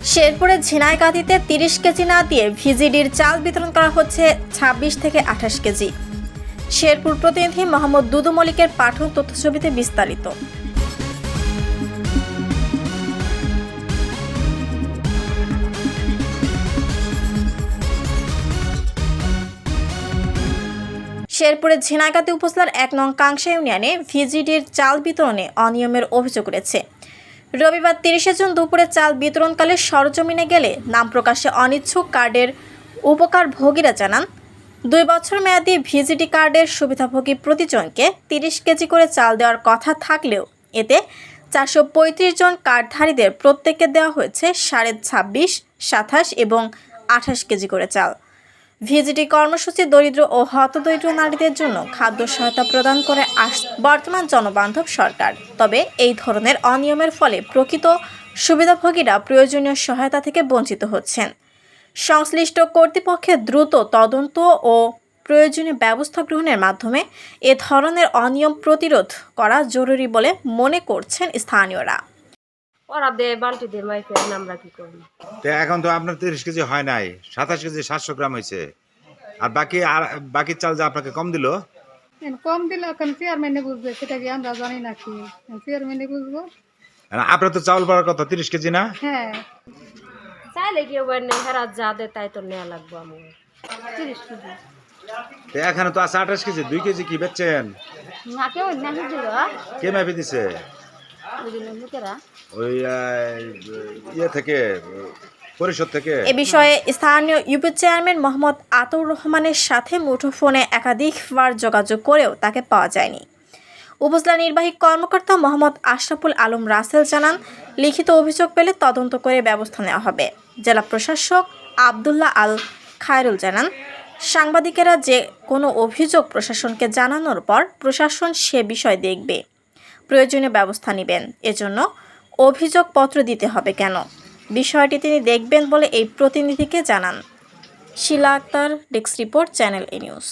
শেরপুরের ঝিনাইগাতিতে তিরিশ কেজি না দিয়ে ভিজিডির চাল বিতরণ করা হচ্ছে ছাব্বিশ থেকে আঠাশ কেজি। শেরপুর প্রতিনিধি মোহাম্মদ দুদু মলিকের পাঠক তথ্যছবিতে বিস্তারিত। শেরপুরের ঝিনাইগাতি উপজেলার এক নং কাংসা ইউনিয়নে ভিজিডির চাল বিতরণে অনিয়মের অভিযোগ রয়েছে রবিবার তিরিশে জুন দুপুরে চাল বিতরণকালে সরজমিনে গেলে নাম প্রকাশে অনিচ্ছুক কার্ডের উপকার ভোগীরা জানান, দুই বছর মেয়াদী ভিজিটি কার্ডের সুবিধাভোগী প্রতিজনকে তিরিশ কেজি করে চাল দেওয়ার কথা থাকলেও এতে চারশো পঁয়ত্রিশ জন কার্ডধারীদের প্রত্যেককে দেওয়া হয়েছে সাড়ে ছাব্বিশ, সাতাশ এবং আঠাশ কেজি করে চাল। ভিজিটি কর্মসূচি দরিদ্র ও হতদরিদ্র নারীদের জন্য খাদ্য সহায়তা প্রদান করে আস বর্তমান জনবান্ধব সরকার। তবে এই ধরনের অনিয়মের ফলে প্রকৃত সুবিধাভোগীরা প্রয়োজনীয় সহায়তা থেকে বঞ্চিত হচ্ছেন। সংশ্লিষ্ট কর্তৃপক্ষের দ্রুত তদন্ত ও প্রয়োজনীয় ব্যবস্থা গ্রহণের মাধ্যমে এ ধরনের অনিয়ম প্রতিরোধ করা জরুরি বলে মনে করছেন স্থানীয়রা। ওরা দেয় বালতি দিয়ে মাইকে আমরা কি করব? তো এখন তো আপনার তিরিশ কেজি হয় নাই সাতাশ কেজি সাতশো গ্রাম হয়েছে। আর বাকি আর বাকি চাল যে আপনাকে কম দিল? কম দিলে এখন চেয়ারম্যানে বুঝবে সেটা কি আমরা জানি না কি চেয়ারম্যানে বুঝব। আর আপনার তো চাউল পাওয়ার কথা তিরিশ কেজি না? হ্যাঁ। চাইলে কেউ নেই হেরা যা দেয় তাই তো নেওয়া লাগবো আমার। তিরিশ কেজি। তো এখানে তো আছে আঠাশ কেজি দুই কেজি কি বেচছেন? না কেউ না কে মেপে দিছে? ইয়ে এ বিষয়ে স্থানীয় ইউপি চেয়ারম্যান মোহাম্মদ রহমানের সাথে মুঠোফোনে একাধিকবার যোগাযোগ করেও তাকে পাওয়া যায়নি। উপজেলা নির্বাহী কর্মকর্তা আশরাফুল আলম রাসেল জানান, লিখিত অভিযোগ পেলে তদন্ত করে ব্যবস্থা নেওয়া হবে। জেলা প্রশাসক আবদুল্লাহ আল খায়রুল জানান, সাংবাদিকেরা যে কোনো অভিযোগ প্রশাসনকে জানানোর পর প্রশাসন সে বিষয় দেখবে। প্রয়োজনীয় ব্যবস্থা নেবেন। এজন্য অভিযোগপত্র দিতে হবে কেন? বিষয়টি তিনি দেখবেন বলে এই প্রতিনিধিকে জানান। Shila Akter, desk report, channel A news.